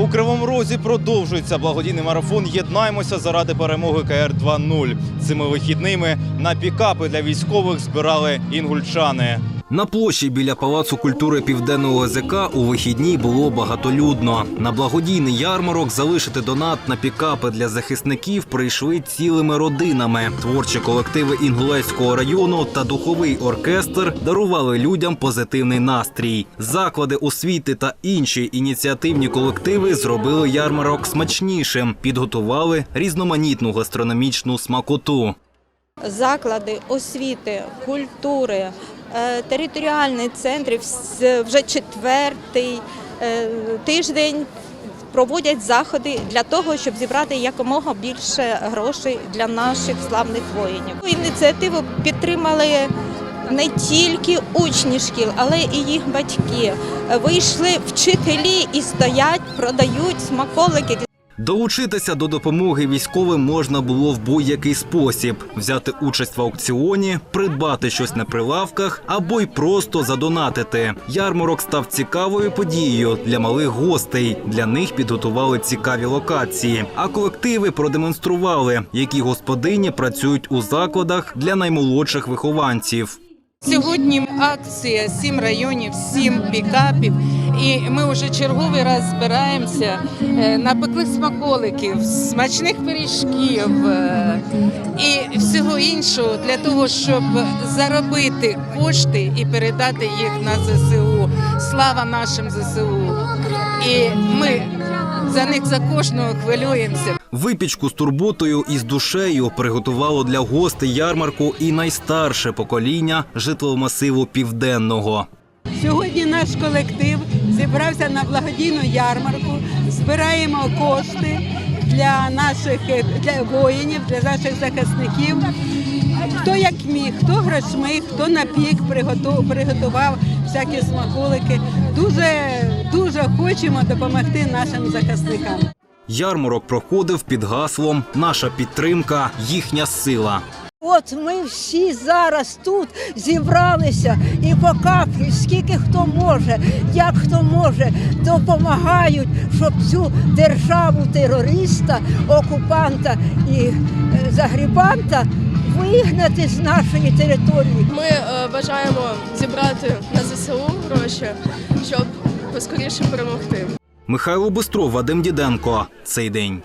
У Кривому Розі продовжується благодійний марафон Єднаймося заради перемоги КР 2.0. Цими вихідними на пікапи для військових збирали інгульчани. На площі біля Палацу культури Південного ГЗК у вихідні було багатолюдно. На благодійний ярмарок залишити донат на пікапи для захисників прийшли цілими родинами. Творчі колективи Інгулецького району та духовий оркестр дарували людям позитивний настрій. Заклади освіти та інші ініціативні колективи зробили ярмарок смачнішим, підготували різноманітну гастрономічну смакоту. заклади освіти, культури, е, територіальні центри вс- вже четвертий е, тиждень проводять заходи для того, щоб зібрати якомога більше грошей для наших славних воїнів. Ініціативу підтримали. Не тільки учні шкіл, але і їх батьки. Вийшли вчителі і стоять, продають смаколики Долучитися до допомоги військовим можна було в будь-який спосіб: взяти участь в аукціоні, придбати щось на прилавках або й просто задонатити. Ярмарок став цікавою подією для малих гостей. Для них підготували цікаві локації. А колективи продемонстрували, які господині працюють у закладах для наймолодших вихованців. Сьогодні акція сім районів, сім пікапів. І ми вже черговий раз збираємося. Е, Напекли смаколиків, смачних пиріжків е, і всього іншого для того, щоб заробити кошти і передати їх на ЗСУ. Слава нашим ЗСУ! І ми за них за кожного хвилюємося. Випічку з турботою і з душею приготувало для гостей ярмарку і найстарше покоління житломасиву південного. Сьогодні наш колектив зібрався на благодійну ярмарку. Збираємо кошти для наших для воїнів, для наших захисників. Хто як міг, хто грошми, хто напік приготував всякі смаколики. Дуже дуже хочемо допомогти нашим захисникам. Ярмарок проходив під гаслом Наша підтримка, їхня сила. От ми всі зараз тут зібралися і по каплі, скільки хто може, як хто може, допомагають, щоб цю державу терориста, окупанта і е, загрібанта вигнати з нашої території. Ми е, бажаємо зібрати на ЗСУ гроші, щоб поскоріше перемогти. Михайло Бистров, Вадим Діденко. Цей день.